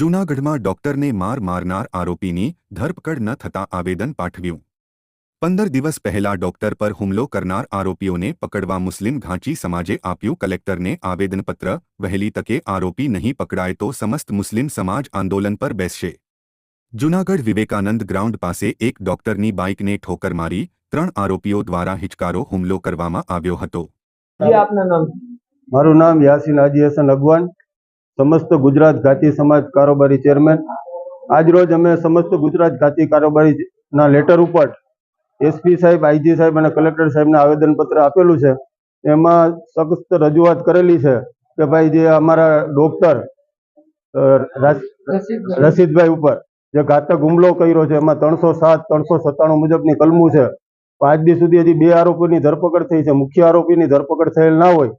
જૂનાગઢમાં ડોક્ટરને માર મારનાર આરોપીની ધરપકડ ન થતા આવેદન પાઠવ્યું. પંદર દિવસ પહેલા ડોક્ટર પર હુમલો કરનાર આરોપીઓને પકડવા મુસ્લિમ ઘાંચી સમાજે આપ્યું કલેક્ટરને આવેદનપત્ર વહેલી તકે આરોપી નહીં પકડાય તો સમસ્ત મુસ્લિમ સમાજ આંદોલન પર બેસશે. જૂનાગઢ વિવેકાનંદ ગ્રાઉન્ડ પાસે એક ડોક્ટરની બાઇકને ઠોકર મારી ત્રણ આરોપીઓ દ્વારા હિચકારો હુમલો કરવામાં આવ્યો હતો. જી આપના નામ? મારું નામ યાસીન હાજી હસન અગવાન. સમસ્ત ગુજરાત ઘાતી સમાજ કારોબારી ચેરમેન. આજરોજ અમે સમસ્ત ગુજરાત ઘાતી કારોબારીના લેટર ઉપર એસપી સાહેબ, આઈજી સાહેબ અને કલેક્ટર સાહેબને આવેદનપત્ર આપેલું છે. એમાં સખત રજૂઆત કરેલી છે કે ભાઈ જે અમારા ડોક્ટર. રશીદભાઈ ઉપર જે ઘાતક હુમલો કર્યો છે, એમાં ત્રણસો સાત, ત્રણસો સત્તાણું મુજબની કલમું છે. પાંચ દિવસ સુધી હજી બે આરોપીની ધરપકડ થઈ છે. મુખ્ય આરોપીની ધરપકડ થયેલ ના હોય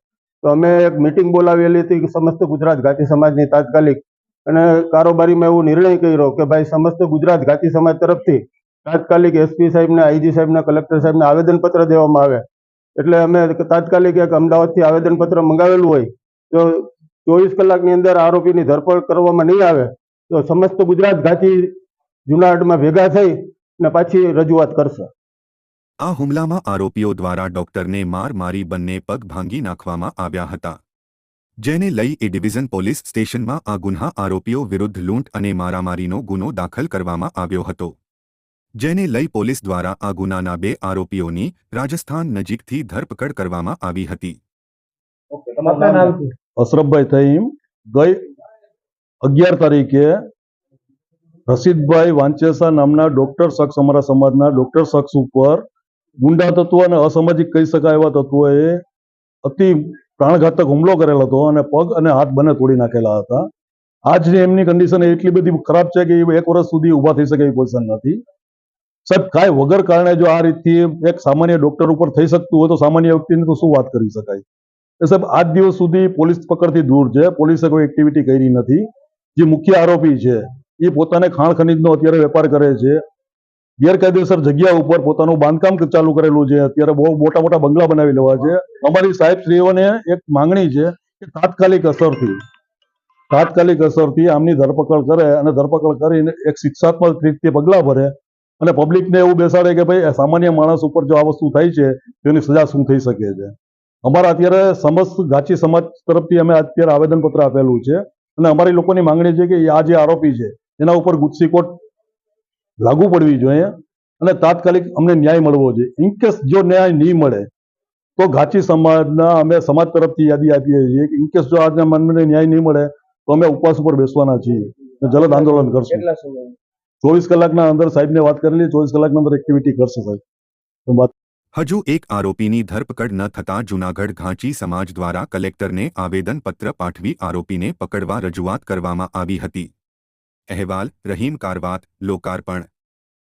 તો અમે એક મિટિંગ બોલાવેલી હતી સમસ્ત ગુજરાત ઘાટી સમાજની તાત્કાલિક અને કારોબારીમાં એવો નિર્ણય કર્યો કે ભાઈ સમસ્ત ગુજરાત ઘાતી સમાજ તરફથી તાત્કાલિક એસપી સાહેબને આઈજી સાહેબને કલેક્ટર સાહેબને આવેદનપત્ર દેવામાં આવે. એટલે અમે તાત્કાલિક એક અમદાવાદથી આવેદનપત્ર મંગાવેલું હોય તો ચોવીસ કલાકની અંદર આરોપીની ધરપકડ કરવામાં નહીં આવે તો સમસ્ત ગુજરાત ઘાતી જુનાગઢમાં ભેગા થઈ ને પાછી રજૂઆત કરશે. આ હુમલામાં આરોપીઓ દ્વારા ડોક્ટરને માર મારી બંને પગ ભાંગી નાખવામાં આવ્યા હતા. જેને લઈ એ ડિવિઝન પોલીસ સ્ટેશનમાં આ ગુન્હા આરોપીઓ વિરુદ્ધ લૂંટ અને મારામારીનો ગુનો દાખલ કરવામાં આવ્યો હતો. જેને લઈ પોલીસ દ્વારા આ ગુનાના બે આરોપીઓની રાજસ્થાન નજીકથી ધરપકડ કરવામાં આવી હતી. અશરફભાઈ થઈમ. ગઈ અગિયાર તારીખે રસીદભાઈ વાંચેસા નામના ડોક્ટર શખ્સ અમારા સમાજના ડોક્ટર શખ્સ ઉપર ગુંડા તત્વો અને અસામાજિક કહી શકાય એવા તત્વોએ અતિ પ્રાણઘાતક હુમલો કરેલો હતો અને પગ અને હાથ બંને તોડી નાખેલા હતા. આજની એમની કન્ડિશન એટલી બધી ખરાબ છે કે એ એક વર્ષ સુધી ઊભા થઈ શકે એવી પોઝિશન નથી. સાહેબ, કાંઈ વગર કારણે જો આ રીતથી એક સામાન્ય ડોક્ટર ઉપર થઈ શકતું હોય તો સામાન્ય વ્યક્તિની તો શું વાત કરી શકાય? એ સાહેબ, આજ દિવસ સુધી પોલીસ પકડથી દૂર છે. પોલીસે કોઈ એક્ટિવિટી કરી નથી. જે મુખ્ય આરોપી છે, એ પોતાને ખાણ ખનીજનો અત્યારે વેપાર કરે છે. ગેરકાયદેસર જગ્યા ઉપર પોતાનું બાંધકામ ચાલુ કરેલું છે. અત્યારે બહુ મોટા મોટા બંગલા બનાવી લેવા છે. અમારી સાહેબશ્રીઓને એક માંગણી છે કે તાત્કાલિક અસરથી તાત્કાલિક અસરથી આમની ધરપકડ કરે અને ધરપકડ કરીને એક શિક્ષાત્મક રીતે પગલાં ભરે અને પબ્લિકને એવું બેસાડે કે ભાઈ સામાન્ય માણસ ઉપર જો આ વસ્તુ થાય છે, તેની સજા શું થઈ શકે છે? અમારા અત્યારે સમસ્ત ગાચી સમાજ તરફથી અમે અત્યારે આવેદનપત્ર આપેલું છે અને અમારી લોકોની માંગણી છે કે આ જે આરોપી છે, એના ઉપર ગુસ્સી કોર્ટ લાગુ પડવી જોઈએ અને તાત્કાલિક અમને ન્યાય મળવો જોઈએ. ઇનકેસ જો ન્યાય નહીં મળે તો ઘાચી સમાજના અમે સમાજ તરફથી યાદી આપીએ છીએ કે ઇનકેસ જો આજના મનને ન્યાય નહીં મળે તો અમે ઉપવાસ ઉપર બેસવાના છીએ જલદ આંદોલન કરશું. ચોવીસ કલાકના અંદર સાહેબને વાત કરેલી ચોવીસ કલાકના અંદર એક્ટિવિટી કરશે સાહેબ. વાત હજુ એક આરોપીની ધરપકડ ન થતાં જૂનાગઢ ઘાંચી સમાજ દ્વારા કલેક્ટરને આવેદનપત્ર પાઠવી આરોપીને પકડવા રજૂઆત કરવામાં આવી હતી. અહેવાલ રહીમ કારવાત લોકાર્પણ.